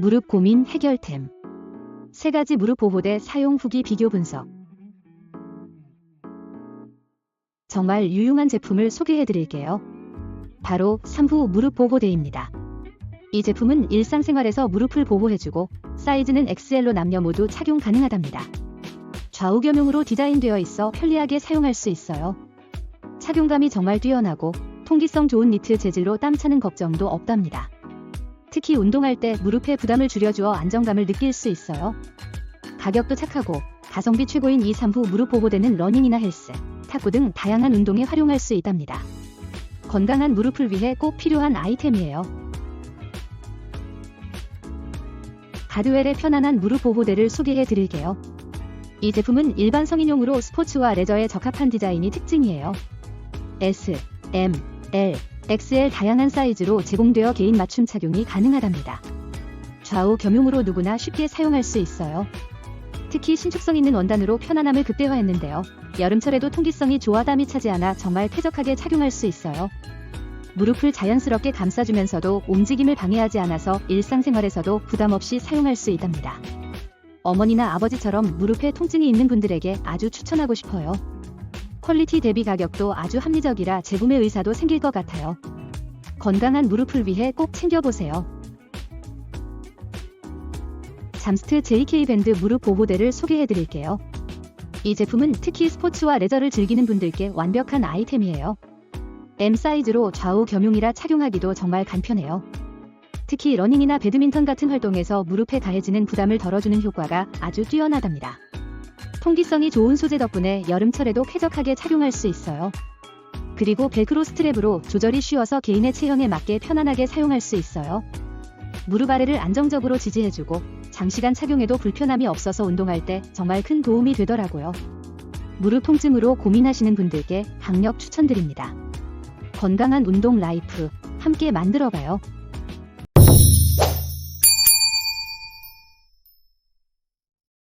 무릎 고민 해결템. 세 가지 무릎 보호대 사용 후기 비교 분석. 정말 유용한 제품을 소개해 드릴게요. 바로 3부 무릎 보호대입니다. 이 제품은 일상생활에서 무릎을 보호해주고 사이즈는 XL로 남녀 모두 착용 가능하답니다. 좌우 겸용으로 디자인되어 있어 편리하게 사용할 수 있어요. 착용감이 정말 뛰어나고 통기성 좋은 니트 재질로 땀 차는 걱정도 없답니다. 특히 운동할 때 무릎에 부담을 줄여주어 안정감을 느낄 수 있어요. 가격도 착하고 가성비 최고인 이 3부 무릎 보호대는 러닝이나 헬스, 탁구 등 다양한 운동에 활용할 수 있답니다. 건강한 무릎을 위해 꼭 필요한 아이템이에요. 가드웰의 편안한 무릎 보호대를 소개해 드릴게요. 이 제품은 일반 성인용으로 스포츠와 레저에 적합한 디자인이 특징이에요. S, M, L, XL 다양한 사이즈로 제공되어 개인 맞춤 착용이 가능하답니다. 좌우 겸용으로 누구나 쉽게 사용할 수 있어요. 특히 신축성 있는 원단으로 편안함을 극대화했는데요. 여름철에도 통기성이 좋아 땀이 차지 않아 정말 쾌적하게 착용할 수 있어요. 무릎을 자연스럽게 감싸주면서도 움직임을 방해하지 않아서 일상생활에서도 부담 없이 사용할 수 있답니다. 어머니나 아버지처럼 무릎에 통증이 있는 분들에게 아주 추천하고 싶어요. 퀄리티 대비 가격도 아주 합리적이라 재구매 의사도 생길 것 같아요. 건강한 무릎을 위해 꼭 챙겨보세요. 잠스트 JK 밴드 무릎 보호대를 소개해 드릴게요. 이 제품은 특히 스포츠와 레저를 즐기는 분들께 완벽한 아이템이에요. M 사이즈로 좌우 겸용이라 착용하기도 정말 간편해요. 특히 러닝이나 배드민턴 같은 활동에서 무릎에 가해지는 부담을 덜어주는 효과가 아주 뛰어나답니다. 통기성이 좋은 소재 덕분에 여름철에도 쾌적하게 착용할 수 있어요. 그리고 벨크로 스트랩으로 조절이 쉬워서 개인의 체형에 맞게 편안하게 사용할 수 있어요. 무릎 아래를 안정적으로 지지해주고 장시간 착용해도 불편함이 없어서 운동할 때 정말 큰 도움이 되더라고요. 무릎 통증으로 고민하시는 분들께 강력 추천드립니다. 건강한 운동 라이프 함께 만들어봐요.